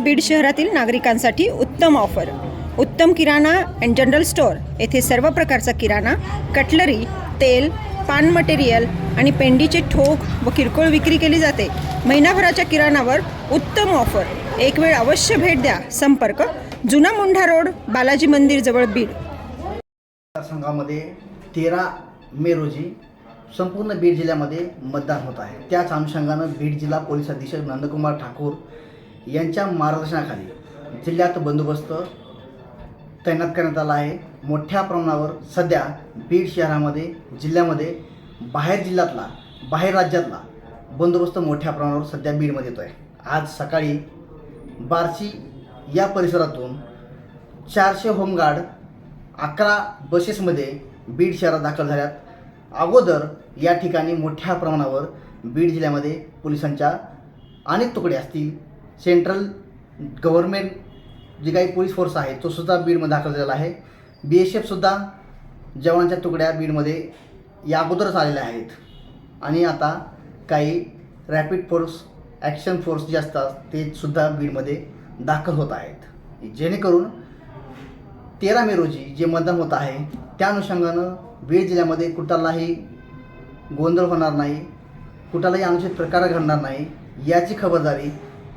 बीड शहरातील नागरिकांसाठी उत्तम ऑफर. उत्तम किराणा अँड जनरल स्टोअर येथे सर्व प्रकारचा किराणा कटलरी तेल पान मटेरियल आणि पेंडीचे ठोक व किरकोळ विक्री केली जाते. महिनाभराच्या किराणावर उत्तम ऑफर. एक वेळ अवश्य भेट द्या. संपर्क जुना मुंढा रोड बालाजी मंदिर जवळ बीड. मतदारसंघामध्ये तेरा मे रोजी संपूर्ण बीड जिल्ह्यामध्ये मतदान होत आहे. त्याच अनुषंगानं बीड जिल्हा पोलीस अधीक्षक नंदकुमार ठाकूर यांच्या मार्गदर्शनाखाली जिल्ह्यात बंदोबस्त तैनात करण्यात आला आहे. मोठ्या प्रमाणावर सध्या बीड शहरामध्ये जिल्ह्यामध्ये बाहेर जिल्ह्यातला बाहेर राज्यातला बंदोबस्त मोठ्या प्रमाणावर सध्या बीडमध्ये येतो आहे आज सकाळी बार्शी या परिसरातून चारशे होमगार्ड अकरा बसेसमध्ये बीड शहरात दाखल झाल्यात. अगोदर या ठिकाणी मोठ्या प्रमाणावर बीड जिल्ह्यामध्ये पोलिसांच्या अनेक तुकडे असतील सेंट्रल गव्हर्मेंट जे काही पोलीस फोर्स आहे तो सुद्धा बीडमध्ये दाखल झालेला आहे. बी एस एफसुद्धा जवानांच्या तुकड्या बीडमध्ये या अगोदरच आलेल्या आहेत. आणि आता काही रॅपिड फोर्स ॲक्शन फोर्स जे असतात ते सुद्धा बीडमध्ये दाखल होत आहेत. जेणेकरून तेरा मे रोजी जे मतदान होत आहे त्या अनुषंगानं बीड जिल्ह्यामध्ये कुठलाही गोंधळ होणार नाही कुठलाही अनुचित प्रकार घडणार नाही याची खबरदारी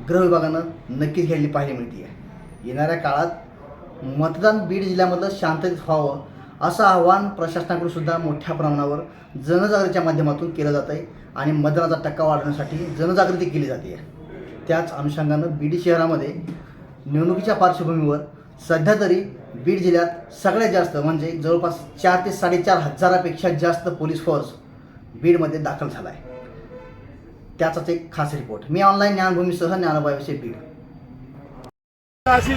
गृह विभागानं नक्कीच घ्यायला पाहायला मिळते आहे येणाऱ्या काळात मतदान बीड जिल्ह्यामधलं शांततेत व्हावं असं आव्हान प्रशासनाकडून सुद्धा मोठ्या प्रमाणावर जनजागृतीच्या माध्यमातून केलं जात आहे आणि मतदानाचा टक्का वाढवण्यासाठी जनजागृती केली जाते त्याच अनुषंगानं बीड शहरामध्ये निवडणुकीच्या पार्श्वभूमीवर सध्या तरी बीड जिल्ह्यात सगळ्यात जास्त म्हणजे जवळपास चार ते साडेचार हजारापेक्षा जास्त पोलीस फोर्स बीडमध्ये दाखल झाला आहे त्याचाच एक खास रिपोर्ट मी ऑनलाईन ज्ञानभूमीसह ज्ञानोबाविषयी बीड अशी